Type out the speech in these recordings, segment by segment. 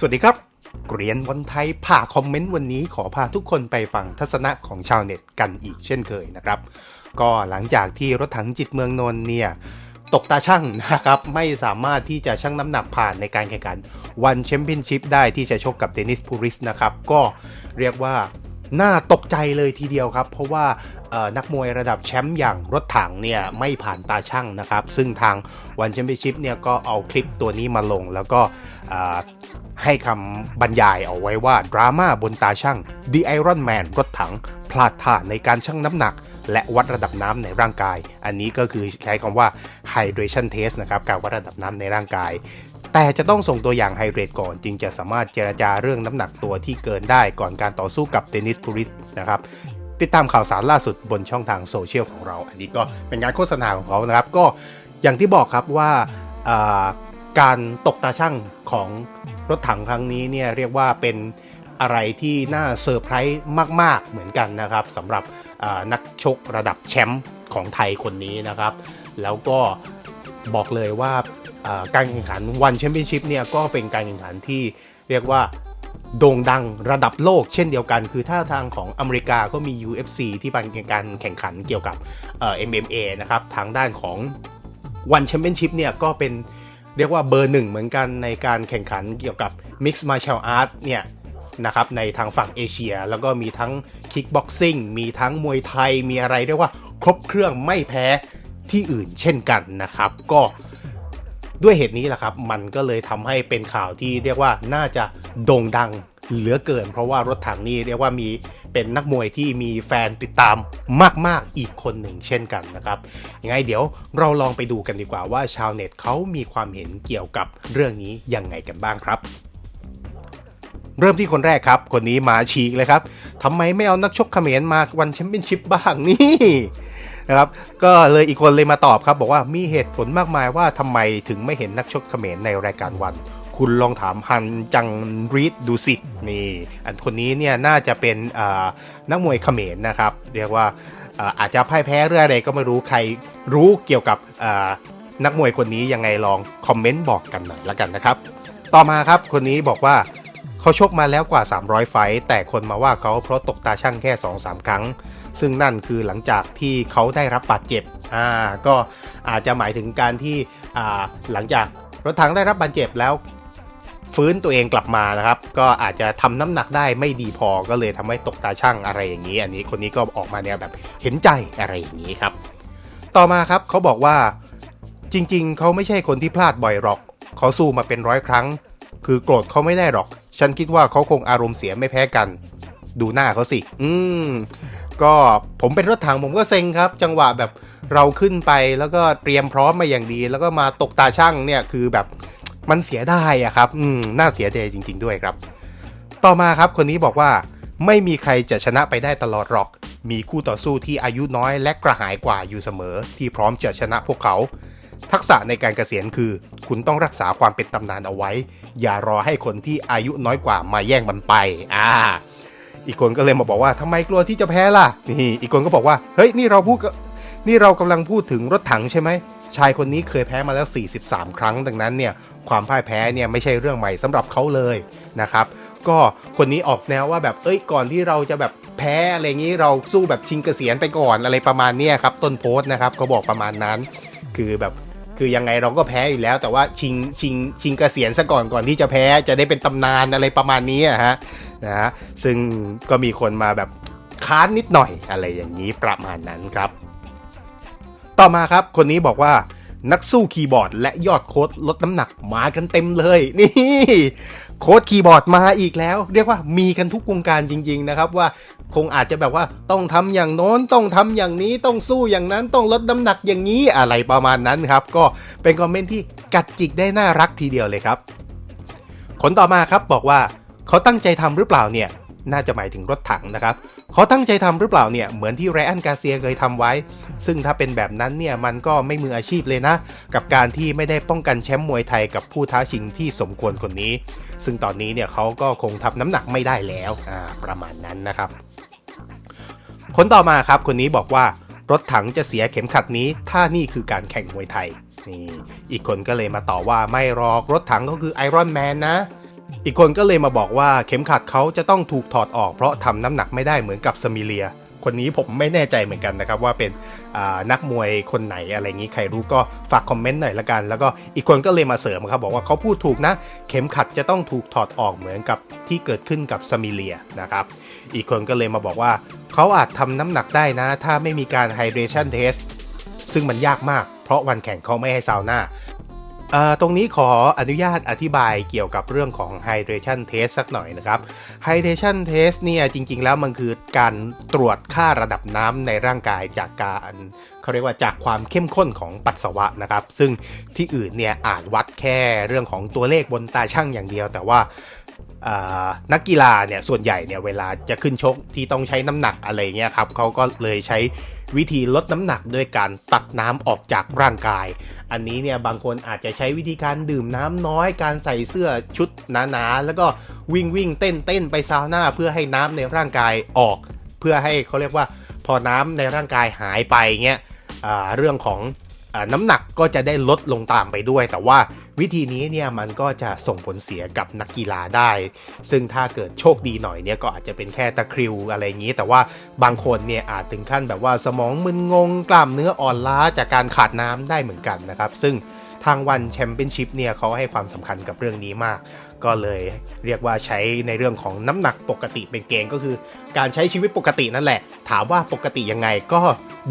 สวัสดีครับ เกรียนวันไทยผ่าคอมเมนต์วันนี้ขอพาทุกคนไปฟังทัศนะของชาวเน็ตกันอีกเช่นเคยนะครับ ก็หลังจากที่รถถังจิตเมืองนนท์เนี่ย ตกตาช่างนะครับไม่สามารถที่จะชั่งน้ำหนักผ่านในการแข่งขันวันแชมเปี้ยนชิพได้ที่จะชกกับเดนิสพูริสนะครับ ก็เรียกว่าน่าตกใจเลยทีเดียวครับ เพราะว่า นักมวยระดับแชมป์อย่างรถถังเนี่ยไม่ผ่านตาช่างนะครับ ซึ่งทางวันแชมเปี้ยนชิพเนี่ยก็เอาคลิปตัวนี้มาลง แล้วก็ให้คำบรรยายเอาไว้ว่า ดราม่าบนตาช่าง The Iron Man รถถังพลาดท่าในการชั่งน้ำหนัก และวัดระดับน้ำในร่างกาย อันนี้ก็คือใช้คำว่า hydration test นะครับการวัดระดับน้ำในร่างกาย แต่จะต้องส่งตัวอย่างไฮเดรตก่อน จึงจะสามารถเจรจาเรื่องน้ำหนักตัวที่เกินได้ก่อนการต่อสู้กับเดนิสพูริสนะครับ ติดตามข่าวสารล่าสุดบนช่องทางโซเชียลของเรา อันนี้ก็เป็นงานโฆษณาของเขานะครับ ก็อย่างที่บอกครับว่าการตกตาช่างของรถถังครั้งนี้เนี่ยเรียกว่าเป็นอะไรที่น่าเซอร์ไพรส์มาก ๆ เหมือนกันนะครับสำหรับนักชกระดับแชมป์ของไทยคนนี้นะครับ แล้วก็บอกเลยว่าการแข่งขันวันแชมเปี้ยนชิพเนี่ยก็เป็นการแข่งขันที่เรียกว่า โด่งดังระดับโลกเช่นเดียวกัน คือถ้าทางของอเมริกาก็มี UFC ที่เป็นการแข่งขันเกี่ยวกับเอ่อ MMA นะครับ ทางด้านของ One Championship เนี่ยก็เป็นเรียกว่าเบอร์หนึ่งเหมือนกันในการแข่งขันเกี่ยวกับ Mixed Martial Arts เนี่ยนะครับในทางฝั่งเอเชีย แล้วก็มีทั้ง Kickboxing มีทั้งมวยไทยมีอะไรเรียกว่าครบเครื่องไม่แพ้ที่อื่นเช่นกันนะครับ ก็ ด้วยเหตุนี้แหละครับ มันก็เลยทำให้เป็นข่าวที่เรียกว่าน่าจะโด่งดังเหลือเกิน เพราะว่ารถถังนี่เรียกว่ามีเป็นนักมวยที่มีแฟนติดตามมาก ๆ อีกคนหนึ่งเช่นกันนะครับยังไงเดี๋ยวเราลองไปดูกันดีกว่าว่าชาวเน็ตเขามีความเห็นเกี่ยวกับเรื่องนี้ยังไงกันบ้างครับ เริ่มที่คนแรกครับ คนนี้มาฉีกเลยครับทำไมไม่เอานักชกเขมรมาวันแชมเปี้ยนชิพบ้างนี่นะครับก็เลยอีกคนเลยมาตอบครับ บอกว่ามีเหตุผลมากมายว่าทำไมถึงไม่เห็นนักชกเขมรในรายการวัน คุณลองถามฮันจังรีดดูสินี่ อันคนนี้เนี่ยน่าจะเป็นนักมวยเขมรนะครับ เรียกว่าอาอาจจะพ่ายแพ้เรื่องอะไรก็ไม่รู้ใครรู้เกี่ยวกับนักมวยคนนี้ยังไงลองคอมเมนต์บอกกันหน่อยละกันนะครับ ต่อมาครับคนนี้บอกว่า เขาชกมาแล้วกว่า 300 ไฟต์แต่คนมาว่าเขาเพราะตกตาช่างแค่ 2-3 ครั้ง ซึ่งนั่นคือหลังจากที่เขาได้รับบาดเจ็บอ่าก็อาจจะหมายถึงการที่อ่าหลังจากรถถังได้รับบาดเจ็บแล้วฟื้นตัวเองกลับมานะครับ ก็อาจจะทำน้ำหนักได้ไม่ดีพอก็เลยทำให้ตกตาช่างอะไรอย่างนี้ อันนี้คนนี้ก็ออกมาแนวแบบเห็นใจอะไรอย่างนี้ครับ ต่อมาครับเขาบอกว่าจริง ๆ เขาไม่ใช่คนที่พลาดบ่อยหรอก เขาสู้มาเป็นร้อยครั้ง คือโกรธเขาไม่ได้หรอก ฉันคิดว่าเขาคงอารมณ์เสียไม่แพ้กัน ดูหน้าเขาสิ อืม ก็ผมเป็นรถถังผมก็เซ็งครับ จังหวะแบบเราขึ้นไปแล้วก็เตรียมพร้อมมาอย่างดี แล้วก็มาตกตาช่างเนี่ยคือแบบมันเสียได้อะครับ อืม น่าเสียใจจริง ๆ ด้วยครับ ต่อมาครับคนนี้บอกว่า ไม่มีใครจะชนะไปได้ตลอดหรอก มีคู่ต่อสู้ที่อายุน้อยและกระหายกว่าอยู่เสมอ ที่พร้อมจะชนะพวกเขา ทักษะในการเกษียณคือ คุณต้องรักษาความเป็นตำนานเอาไว้ อย่ารอให้คนที่อายุน้อยกว่ามาแย่งมันไป อ่า อีกคนก็เลยมาบอกว่าทำไมกลัวที่จะแพ้ล่ะ นี่ อีกคนก็บอกว่า เฮ้ย นี่เราพูดกับนี่เรากำลังพูดถึงรถถังใช่ไหม ชายคนนี้เคยแพ้มาแล้ว 43 ครั้ง ดังนั้นเนี่ย ความพ่ายแพ้เนี่ยไม่ใช่เรื่องใหม่สำหรับเขาเลยนะครับ ก็คนนี้ออกแนวว่าแบบ เอ้ย ก่อนที่เราจะแบบแพ้อะไรอย่างนี้ เราสู้แบบชิงเกษียณไปก่อนอะไรประมาณนี้ครับ ต้นโพสต์นะครับเขาบอกประมาณนั้น คือแบบ คือยังไงเราก็แพ้อยู่แล้ว แต่ว่าชิงชิงชิงเกษียณซะก่อนก่อนที่จะแพ้จะได้เป็นตำนานอะไรประมาณนี้อะฮะนะฮะซึ่งก็มีคนมาแบบค้านนิดหน่อยอะไรอย่างนี้ประมาณนั้นครับ ต่อมาครับคนนี้บอกว่านักสู้คีย์บอร์ด และยอดโค้ดลดน้ำหนักมากันเต็มเลย นี่ โค้ดคีย์บอร์ดมาอีกแล้ว เรียกว่ามีกันทุกวงการจริง ๆ นะครับว่า คงอาจจะแบบว่าต้องทำอย่างโน้นต้องทำอย่างนี้ต้องสู้อย่างนั้นต้องลดน้ำหนักอย่างนี้อะไรประมาณนั้นครับ ก็เป็นคอมเมนต์ที่กัดจิกได้น่ารักทีเดียวเลยครับ คนต่อมาครับบอกว่าเขาตั้งใจทำหรือเปล่าเนี่ย น่าจะหมายถึงรถถังนะครับเขาตั้งใจทำหรือเปล่าเนี่ยเหมือนที่ไรอันกาเซียเคยทำไว้ ซึ่งถ้าเป็นแบบนั้นเนี่ยมันก็ไม่มืออาชีพเลยนะ กับการที่ไม่ได้ป้องกันแชมป์มวยไทยกับผู้ท้าชิงที่สมควรคนนี้ ซึ่งตอนนี้เนี่ยเขาก็คงทำน้ำหนักไม่ได้แล้วประมาณนั้นนะครับคนต่อมาครับคนนี้บอกว่ารถถังจะเสียเข็มขัดนี้ ถ้านี่คือการแข่งมวยไทยนี่อีกคนก็เลยมาต่อว่าไม่หรอกรถถังก็คือไอรอนแมนนะ อีกคนก็เลยมาบอกว่าเข็มขัดเขาจะต้องถูกถอดออกเพราะทำน้ำหนักไม่ได้เหมือนกับสมิเลีย คนนี้ผมไม่แน่ใจเหมือนกันนะครับว่าเป็นนักมวยคนไหนอะไรอย่างนี้ใครรู้ก็ฝากคอมเมนต์หน่อยละกัน แล้วก็อีกคนก็เลยมาเสริมครับบอกว่าเขาพูดถูกนะ เข็มขัดจะต้องถูกถอดออกเหมือนกับที่เกิดขึ้นกับสมิเลียนะครับ อีกคนก็เลยมาบอกว่าเขาอาจทำน้ำหนักได้นะ ถ้าไม่มีการไฮเดรชันเทสซึ่งมันยากมากเพราะวันแข่งเขาไม่ให้ซาวน่า ตรงนี้ขออนุญาตอธิบายเกี่ยวกับเรื่องของ Hydration Test สักหน่อยนะครับ Hydration Test เนี่ยจริง ๆ แล้วมันคือการตรวจค่าระดับน้ำในร่างกายจากการเขาเรียกว่าจากความเข้มข้นของปัสสาวะนะครับ ซึ่งที่อื่นเนี่ยอาจวัดแค่เรื่องของตัวเลขบนตาช่างอย่างเดียว แต่ว่า นักกีฬาเนี่ยส่วนใหญ่เนี่ยเวลาจะขึ้นชกที่ต้องใช้น้ำหนักอะไรเงี้ยครับเขาก็เลยใช้วิธีลดน้ำหนักด้วยการตัดน้ำออกจากร่างกาย อันนี้เนี่ยบางคนอาจจะใช้วิธีการดื่มน้ำน้อย การใส่เสื้อชุดหนาๆแล้วก็วิ่งวิ่งเต้นเต้นไปซาวน่าเพื่อให้น้ำในร่างกายออก เพื่อให้เขาเรียกว่าพอน้ำในร่างกายหายไปเงี้ยเรื่องของ น้ำหนักก็จะได้ลดลงตามไปด้วย แต่ว่าวิธีนี้เนี่ยมันก็จะส่งผลเสียกับนักกีฬาได้ ซึ่งถ้าเกิดโชคดีหน่อยเนี่ยก็อาจจะเป็นแค่ตะคริวอะไรอย่างนี้ แต่ว่าบางคนเนี่ยอาจถึงขั้นแบบว่าสมองมึนงงกล้ามเนื้ออ่อนล้าจากการขาดน้ำได้เหมือนกันนะครับ ซึ่ง ทางวันแชมเปี้ยนชิพเนี่ยเขาให้ความสำคัญกับเรื่องนี้มาก ก็เลยเรียกว่าใช้ในเรื่องของน้ำหนักปกติเป็นเกณฑ์ก็คือ การใช้ชีวิตปกตินั่นแหละ ถามว่าปกติยังไงก็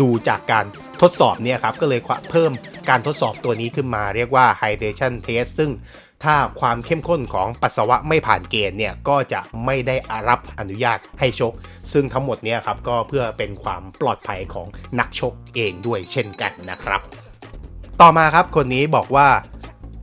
ดูจากการทดสอบเนี่ยครับก็เลยเพิ่มการทดสอบตัวนี้ขึ้นมาเรียกว่า hydration test ซึ่งถ้าความเข้มข้นของปัสสาวะไม่ผ่านเกณฑ์เนี่ยก็จะไม่ได้รับอนุญาตให้ชก ซึ่งทั้งหมดเนี่ยครับก็เพื่อเป็นความปลอดภัยของนักชกเองด้วยเช่นกันนะครับ ต่อมาครับคนนี้บอกว่า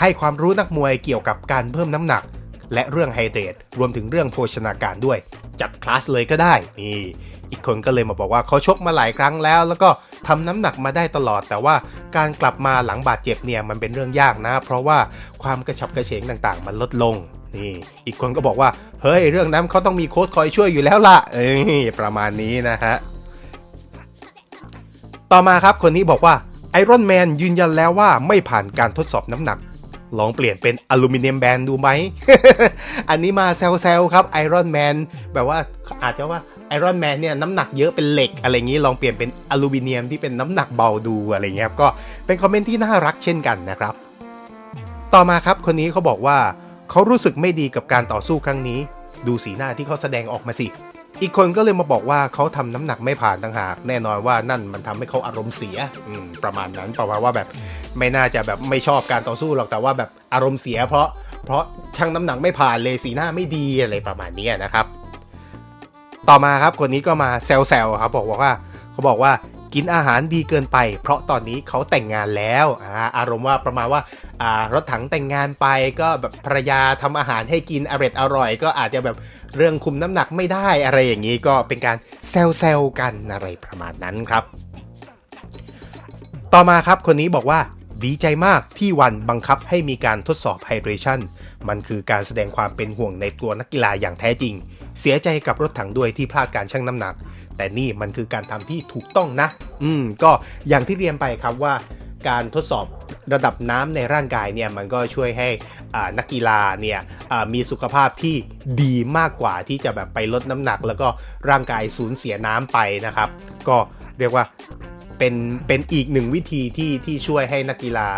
ให้ความรู้นักมวยเกี่ยวกับการเพิ่มน้ำหนัก และเรื่องไฮเดรตรวมถึงเรื่องโภชนาการด้วย จัดคลาสเลยก็ได้นี่อีกคนก็เลยมาบอกว่าเขาชกมาหลายครั้งแล้ว แล้วก็ทำน้ำหนักมาได้ตลอด แต่ว่าการกลับมาหลังบาดเจ็บเนี่ยมันเป็นเรื่องยากนะ เพราะว่าความกระฉับกระเฉงต่างๆ มันลดลงนี่อีกคนก็บอกว่า เฮ้ย เรื่องนั้นเขาต้องมีโค้ชคอยช่วยอยู่แล้วล่ะ เอ้ยประมาณนี้นะฮะ ต่อมาครับคนนี้บอกว่า ไอรอนแมนยืนยันแล้วว่าไม่ผ่านการทดสอบน้ำหนัก ลองเปลี่ยนเป็นอลูมิเนียมแบนดูไหม อันนี้มาแซลๆครับไอรอนแมนแบบว่าอาจจะว่าไอรอนแมนเนี่ยน้ำหนักเยอะเป็นเหล็กอะไรอย่างนี้ลองเปลี่ยนเป็นอลูมิเนียมที่เป็นน้ำหนักเบาดูอะไรเงี้ยก็เป็นคอมเมนต์ที่น่ารักเช่นกันนะครับ ต่อมาครับคนนี้เขาบอกว่าเขารู้สึกไม่ดีกับการต่อสู้ครั้งนี้ ดูสีหน้าที่เขาแสดงออกมาสิ อีกคนก็เลยมาบอกว่าเขาทำน้ำหนักไม่ผ่านต่างหาก แน่นอนว่านั่นมันทำให้เขาอารมณ์เสียประมาณนั้นประมาณว่าแบบไม่น่าจะแบบไม่ชอบการต่อสู้หรอกแต่ว่าแบบอารมณ์เสีย เพราะเพราะช่างน้ำหนักไม่ผ่านเลยสีหน้าไม่ดีอะไรประมาณนี้นะครับ ต่อมาครับคนนี้ก็มาแซวๆครับบอกว่าเขาบอกว่า กินอาหารดีเกินไป เพราะตอนนี้เขาแต่งงานแล้วอาอารมณ์ว่าประมาณว่ารถถังแต่งงานไปก็แบบภรรยาทำอาหารให้กินอร่อยอร่อย ก็อาจจะแบบเรื่องคุมน้ำหนักไม่ได้อะไรอย่างนี้ก็เป็นการแซวๆกันอะไรประมาณนั้นครับ ต่อมาครับคนนี้บอกว่า ดีใจมากที่วันบังคับให้มีการทดสอบไฮเดรชันมันคือการแสดงความเป็นห่วงในตัวนักกีฬาอย่างแท้จริง เสียใจกับรถถังด้วยที่พลาดการชั่งน้ำหนัก แต่นี่มันคือการทำที่ถูกต้องนะ อืม ก็อย่างที่เรียนไปครับว่า การทดสอบระดับน้ำในร่างกายเนี่ยมันก็ช่วยให้นักกีฬาเนี่ยมีสุขภาพที่ดีมากกว่าที่จะแบบไปลดน้ำหนัก แล้วก็ร่างกายสูญเสียน้ำไปนะครับ ก็เรียกว่า เป็นเป็นอีกหนึ่งวิธีที่ที่ช่วยให้นักกีฬา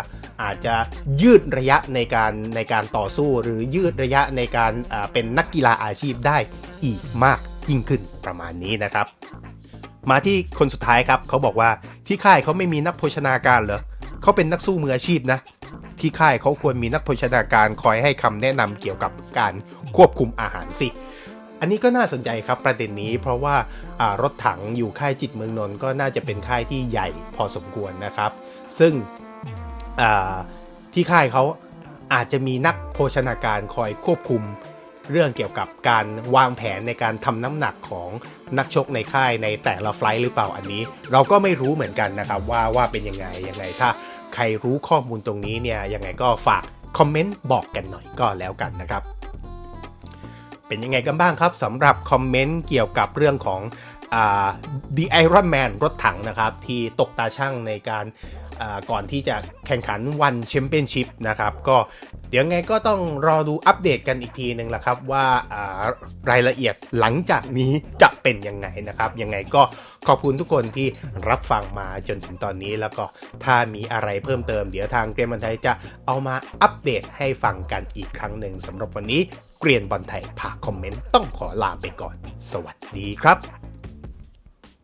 อาจจะยืดระยะในการในการต่อสู้หรือยืดระยะในการเป็นนักกีฬาอาชีพได้อีกมากยิ่งขึ้นประมาณนี้นะครับ มาที่คนสุดท้ายครับเขาบอกว่าที่ค่ายเขาไม่มีนักโภชนาการเหรอเขาเป็นนักสู้มืออาชีพนะที่ค่ายเขาควรมีนักโภชนาการคอยให้คำแนะนำเกี่ยวกับการควบคุมอาหารสิ อันนี้ก็น่าสนใจครับประเด็นนี้ เพราะว่ารถถังอยู่ค่ายจิตเมืองนนท์ก็น่าจะเป็นค่ายที่ใหญ่พอสมควรนะครับ ซึ่งที่ค่ายเขาอาจจะมีนักโภชนาการคอยควบคุมเรื่องเกี่ยวกับการวางแผนในการทำน้ำหนักของนักชกในค่ายในแต่ละไฟล์หรือเปล่าอันนี้ เราก็ไม่รู้เหมือนกันนะครับว่าว่าเป็นยังไงยังไงถ้าใครรู้ข้อมูลตรงนี้เนี่ยยังไงก็ฝากคอมเมนต์บอกกันหน่อยก็แล้วกันนะครับ เป็นยังไงกันบ้างครับสำหรับคอมเมนต์เกี่ยวกับเรื่องของ The Iron Man รถถังนะครับ ที่ตกตาช่างในการก่อนที่จะแข่งขันวันแชมเปี้ยนชิพนะครับ ก็เดี๋ยวไงก็ต้องรอดูอัปเดตกันอีกทีหนึ่งละครับว่าอ่ารายละเอียดหลังจากนี้จะเป็นยังไงนะครับ ยังไงก็ขอบคุณทุกคนที่รับฟังมาจนถึงตอนนี้แล้วก็ถ้ามีอะไรเพิ่มเติมเดี๋ยวทางเกรียนบอลไทยจะเอามาอัปเดตให้ฟังกันอีกครั้งหนึ่งสำหรับวันนี้เกรียนบอลไทยผ่าคอมเมนต์ต้องขอลาไปก่อน สวัสดีครับ